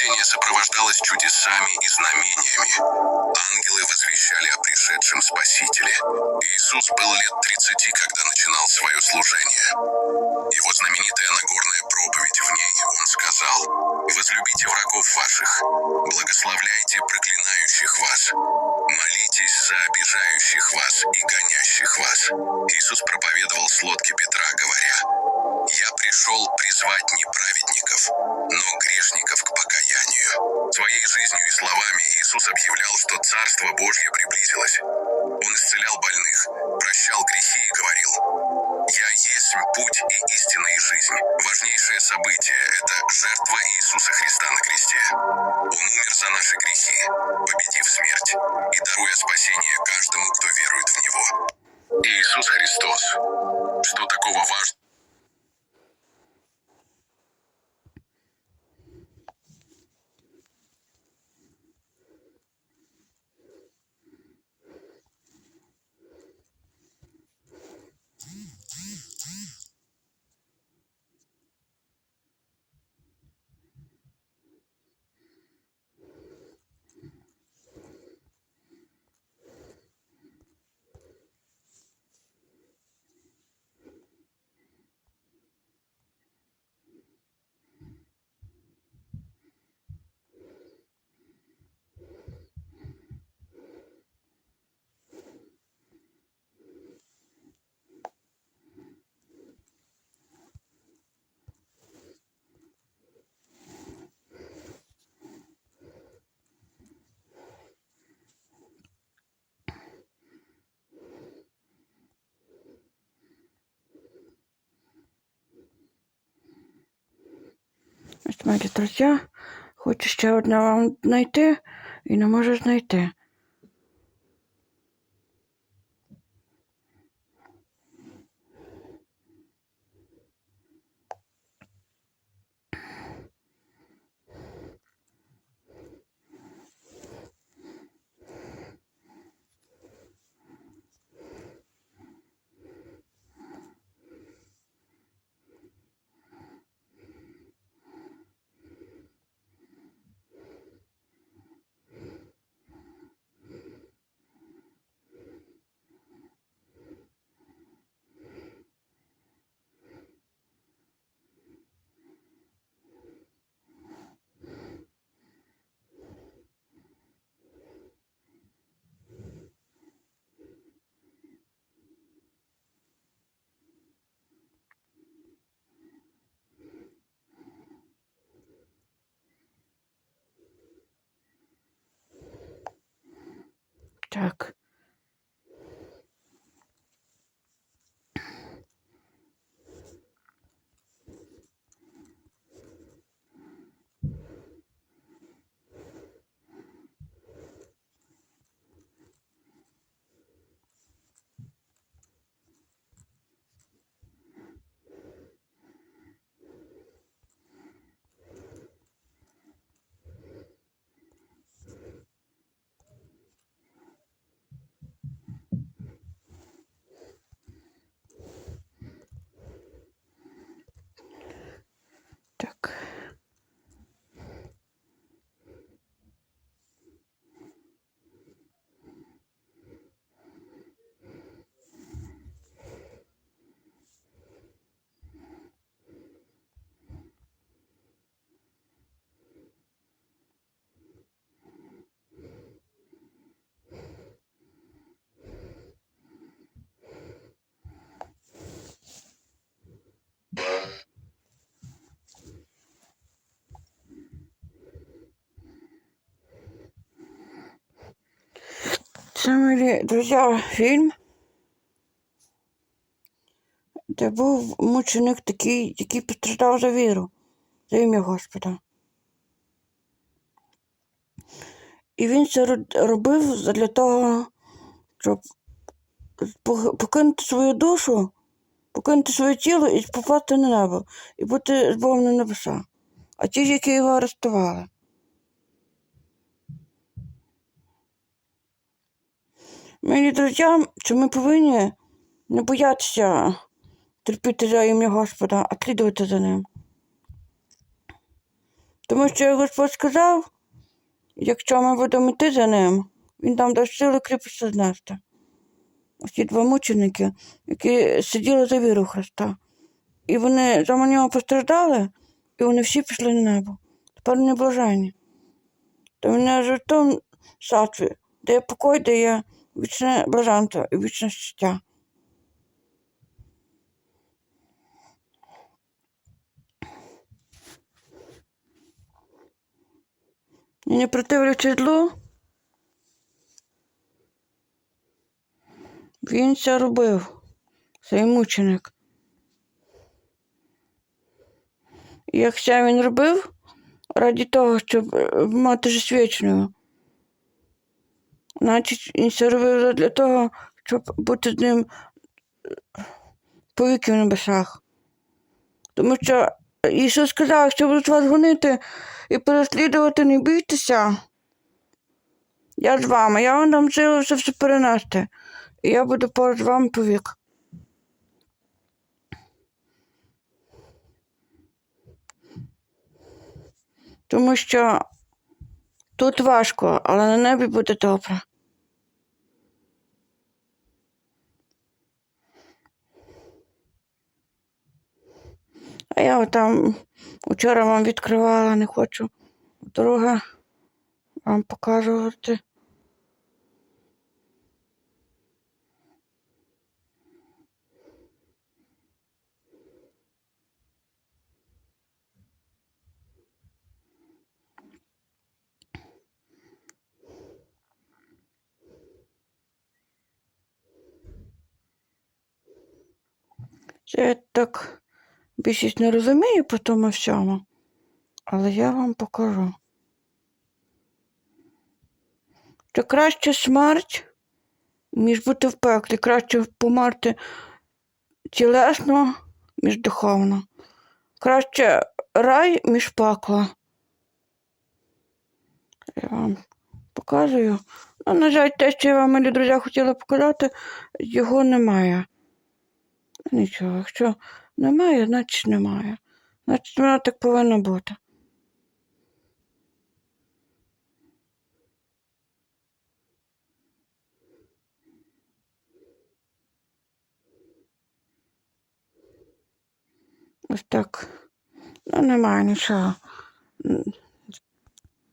Рождение сопровождалось чудесами и знамениями. Ангелы возвещали о пришедшем Спасителе. Иисус был лет 30, когда начинал свое служение. Его знаменитая Нагорная проповедь в ней он сказал «Возлюбите врагов ваших, благословляйте проклинающих вас, молитесь за обижающих вас и гонящих вас». Иисус проповедовал с лодки Петра, говоря «Я пришел призвать не праведников, но грешников к покаянию». Своей жизнью и словами Иисус объявлял, что Царство Божье приблизилось. Он исцелял больных, прощал грехи и говорил «Я есть путь и истина и жизнь». Важнейшее событие – это жертва Иисуса Христа на кресте. Он умер за наши грехи, победив смерть, и даруя спасение каждому, кто верует в Него. Иисус Христос. Что такого важного? Мої друзі, хочу ще одне вам знайти і не можу знайти. Так. Так. Це, мої друзі, фільм, де був мученик такий, який постраждав за віру, за ім'я Господа. І він це робив для того, щоб покинути свою душу, покинути своє тіло і попасти на небо, і бути з Богом на небеса. А ті, які його арештували. Мені друзі, що ми повинні не боятися терпіти за ім'я Господа, а слідувати за ним. Тому що як Господь сказав, якщо ми будемо йти за ним, він нам дасть сили кріпості. Ось ті два мученики, які сиділи за віру Христа. І вони за нього постраждали, і вони всі пішли на небо. Тепер вони блаженні. То мене в тому сатві, де є покой, де є вічне блаженство і вічне життя. І не противлячи злу, він це робив, цей мученик. І як це він робив, раді того, щоб мати ж вічною. Значить, він це робив для того, щоб бути з ним е, по віки в небесах. Тому що Ісус сказав, якщо будуть вас гонити і переслідувати, не бійтеся. Я з вами, я вам дам силу все все перенести. І я буду поруч з вами по вік. Тому що тут важко, але на небі буде добре. Я там вчора вам відкривала, не хочу друге вам показувати. Це так більшість не розумію по тому всьому, але я вам покажу. Що краще смерть, ніж бути в пеклі, краще померти тілесно, ніж духовно. Краще рай, ніж пекло. Я вам показую. Ну, на жаль, те, що я вам, милі друзі, хотіла показати, його немає. Нічого, якщо немає, значить немає. Значить, воно так повинно бути. Ось так. Ну, немає нічого.